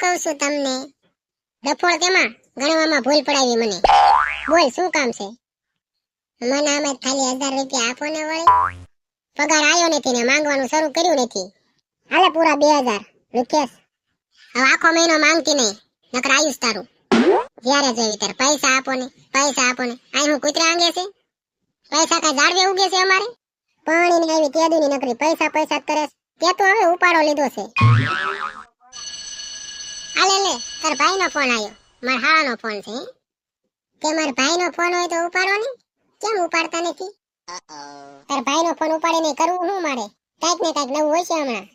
કહું છું તમને? ગણવામાં ભૂલ પડાવી શું કામ મને પગાર આવ્યો માંગવાનું શરૂ કર્યું નથી. હાલે પૂરા બે હજાર. રૂકેશ, હવે આખો મહિનો માંગતી નહીં, નકર આયુષ તારું. જ્યારે પૈસા આપો ને, પૈસા આપો ને. હું કૂતરા આંગે છે? પૈસા કઈ જાળવે ઉગે છે અમારે? પાણી ની આવી તેદીની નકરી પૈસા પૈસા કરે. તે તો હવે ઉપાડો લીધો છે. આલે લે તાર ભાઈનો ફોન આવ્યો મારા હાળાનો ફોન છે? કે મારા ભાઈનો ફોન હોય તો ઉપાડો ને. કેમ ઉપાડતા નથી? તાર ભાઈનો ફોન ઉપાડીને કરવું શું મારે? કાંઈક ને કાંઈક નવું હોય હમણાં.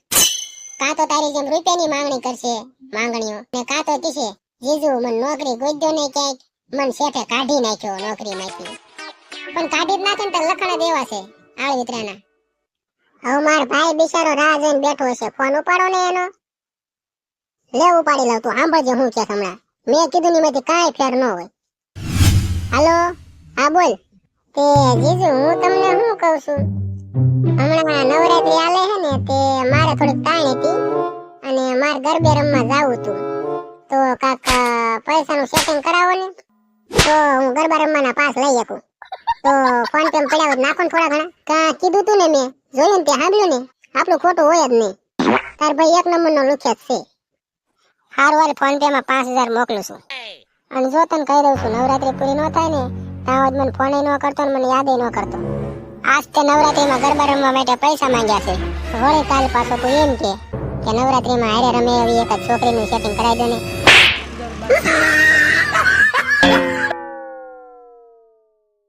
કાં તો તારી જેમ રૂપિયાની માંગણી કરશે, માંગણીઓ. ને કાં તો કીશે જીજુ, મને નોકરી ગોદ્યો ને ક્યાંક. મન શેઠે કાઢી નાખ્યો નોકરી માંથી. પણ કાઢી જ નાખે ને તો લખણ દેવા છે. આળ વિતરાના હવે માર ભાઈ બિચારો રાહ જોઈને બેઠો છે ફોન ઉપાડો ને એનો. લે ઉપાડી લઉં તું. સાંભળજે હું છે હમણાં. મેં કીધું ની માંથી કાંઈ ફેર ન હોય. હાલો? હા, બોલ. તે જીજુ, હું તમને શું કહું છું? હમણાં નવરાત્રી આલે છે ને, તે મારે થોડીક તાણ હતી અને મારે ગરબે રમવા જાવું હતું. તો કાક પૈસાનું સેટિંગ કરાવો ને. તો હું ગરબા રમવાના પાસ લઈ શકું. તો ફોન પે પડ્યા નાખો થોડા ઘણા. કા કીધું તું ને મેં? જોયું ને તે સાંભળ્યું ને? આપણું ખોટું હોય જ નહીં. તાર ભાઈ એક નંબરનો લુખ્યા છે. હારું વારે ફોન પે માં પાંચ હજાર મોકલું છું. અને જો તને કહી દઉં છું, નવરાત્રી પૂરી ન થાય ને સુધી મને ફોન ન કરતો મને યાદ ન કરતો. આજ તે નવરાત્રીમાં ગરબા રમવા માટે પૈસા માંગ્યા છે. વળી કાલ પાછો તું એમ કે કે નવરાત્રીમાં હારે રમે એવી એક છોકરી છોકરીનું સેટિંગ કરાવી દો ને.